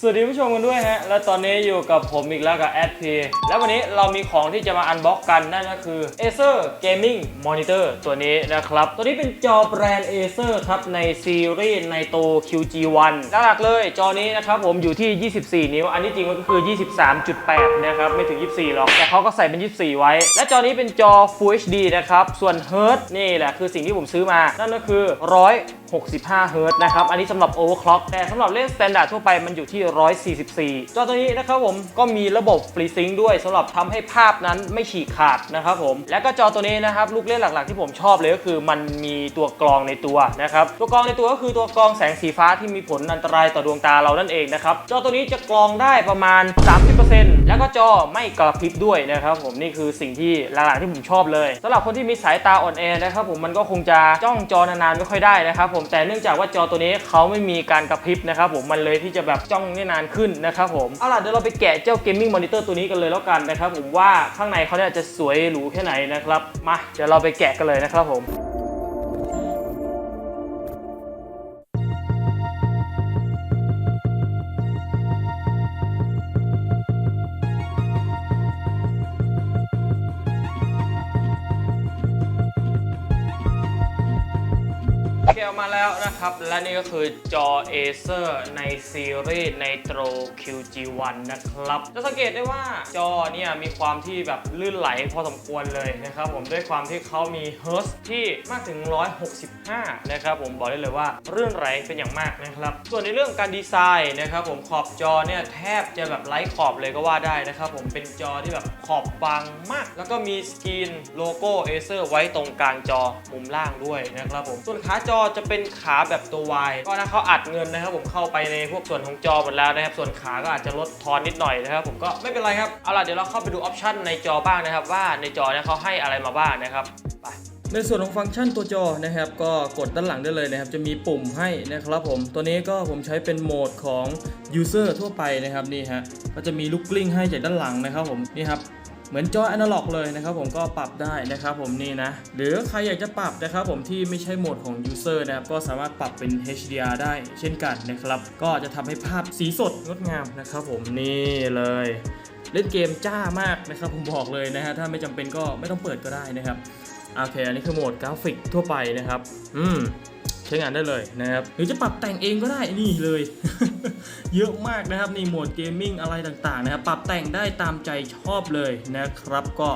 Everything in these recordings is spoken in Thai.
สวัสดีผู้ชมกันด้วยฮะ และตอนนี้อยู่กับผมอีกแล้วกับแอดพีแล้ววันนี้เรามีของที่จะมาอันบ็อกกันนั่นก็คือ Acer Gaming Monitor ตัวนี้นะครับ ตัวนี้เป็นจอแบรนด์ Acer ครับ ในซีรีส์ในโต QG1 หลักเลยจอนี้นะครับผมอยู่ที่ 24 นิ้ว อันนี้จริงมันก็คือ 23.8 นะครับ ไม่ถึง 24 หรอก แต่เขาก็ใส่เป็น 24 ไว้ และจอนี้เป็นจอ Full HD นะครับ ส่วน Hertz นี่แหละคือสิ่งที่ผมซื้อมา นั่นก็คือ 165เฮิร์ตนะครับ อันนี้สำหรับ overclock แต่สำหรับเล่น standard ทั่วไปมันอยู่ที่144จอตัวนี้นะครับผมก็มีระบบ FreeSync ด้วยสำหรับทำให้ภาพนั้นไม่ฉีกขาดนะครับผมและก็จอตัวนี้นะครับลูกเล่นหลักๆ ที่ผมชอบเลยก็คือมันมีตัวกรองในตัวนะครับตัวกรองในตัวก็คือตัวกรองแสงสีฟ้าที่มีผลอันตรายต่อดวงตาเรานั่นเองนะครับจอตัวนี้จะกรองได้ประมาณ 30%แล้วก็จอไม่กระพริบด้วยนะครับผมนี่คือสิ่งที่หลักๆที่ผมชอบเลยสำหรับคนที่มีสายตาอ่อนแอนะครับผมมันก็คงจะจ้องจอนานๆไม่ค่อยได้นะครับผมแต่เนื่องจากว่าจอตัวนี้เขาไม่มีการกระพริบนะครับผมมันเลยที่จะแบบจ้องได้นานขึ้นนะครับผมเอาล่ะเดี๋ยวเราไปแกะเจ้าเกมมิ่งมอนิเตอร์ตัวนี้กันเลยแล้วกันนะครับผมว่าข้างในเขาเนี่ยจะสวยหรูแค่ไหนนะครับมาเดี๋ยวเราไปแกะกันเลยนะครับผม เคเอามาแล้วนะครับ และนี่ก็คือจอ Acer ในซีรีส์ Nitro QG1 นะครับ จะสังเกตได้ว่าจอเนี่ยมีความที่แบบลื่นไหลพอสมควรเลยนะครับผมด้วยความที่เขามี Hertz ที่มากถึง 165 นะครับผมบอกได้เลยว่ารื่นไหลเป็นอย่างมากนะครับ ส่วนในเรื่องการดีไซน์นะครับผมขอบจอเนี่ยแทบจะแบบไร้ขอบเลยก็ว่าได้นะครับผมเป็นจอที่แบบขอบบางมาก แล้วก็มีสกรีนโลโก้ Acer ไว้ตรงกลางจอมุมล่างด้วยนะครับผมส่วนขาจอจะเป็นขาแบบตัว Y ก็นะเขาอัดเงินนะครับ ผมเข้าไปในพวกส่วนของจอหมดแล้วนะครับ ส่วนขาก็อาจจะลดทอนนิดหน่อยนะครับ ผมก็ไม่เป็นไรครับเอาล่ะเดี๋ยวเราเข้าไปดูออปชันในจอบ้างนะครับ ว่าในจอเนี่ยเขาให้อะไรมาบ้างนะครับไปในส่วนของฟังก์ชันตัวจอนะครับก็กดด้านหลังได้เลยนะครับ จะมีปุ่มให้นะครับผมตัวนี้ก็ผมใช้เป็นโหมดของ user ทั่วไปนะครับนี่ฮะก็จะมีลูกกลิ้งให้จากด้านหลังนะครับผมนี่ครับ เหมือนจออนาล็อกเลยนะครับผมก็ปรับได้นะครับผมนี่นะ หรือใครอยากจะปรับนะครับผมที่ไม่ใช่โหมดของ user นะครับก็สามารถปรับเป็น HDR ได้เช่นกันนะครับ ก็จะทำให้ภาพสีสดงดงามนะครับผมนี่เลยเล่นเกมจ้ามากนะครับผมบอกเลยนะฮะถ้าไม่จำเป็นก็ไม่ต้องเปิดก็ได้นะครับโอเค อันนี้คือโหมดกราฟิกทั่วไปนะครับ อืม ใช้งานได้เลยนะครับหรือจะปรับแต่งเองก็ได้นี่เลย เยอะมากนะครับในโหมดเกมมิ่งอะไรต่างๆนะครับปรับแต่งได้ตามใจชอบเลยนะครับก็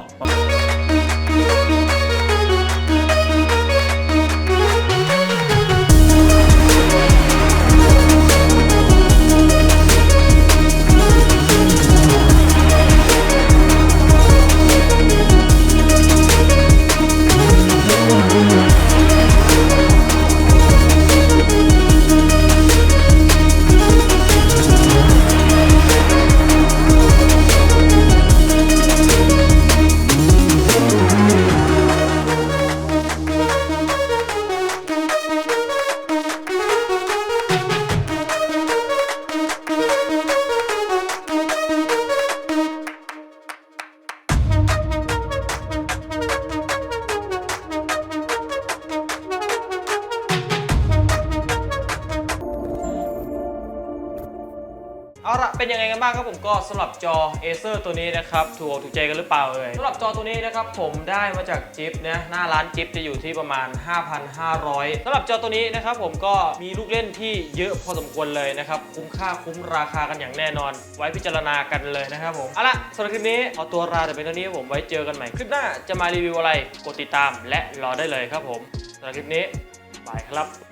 เอาละเป็นยังไงกันบ้างครับผมก็สำหรับจอ Acer ตัวนี้นะครับถูกถูกใจกันหรือเปล่าเอ่ยสำหรับจอตัวนี้นะครับผมได้มาจากจิ๊บนะหน้าร้านจิ๊บจะอยู่ที่ประมาณ 5,500สำหรับจอตัวนี้นะครับผมก็มีลูกเล่นที่เยอะพอสมควรเลยนะครับคุ้มค่าคุ้มราคากันอย่างแน่นอน ไว้พิจารณากันเลยนะครับผมเอาละสำหรับคลิปนี้ขอตัวลาแต่เป็นเท่านี้ผมไว้เจอกันใหม่คลิปหน้าจะมารีวิวอะไรกดติดตามและรอได้เลยครับผมสำหรับคลิปนี้บายครับ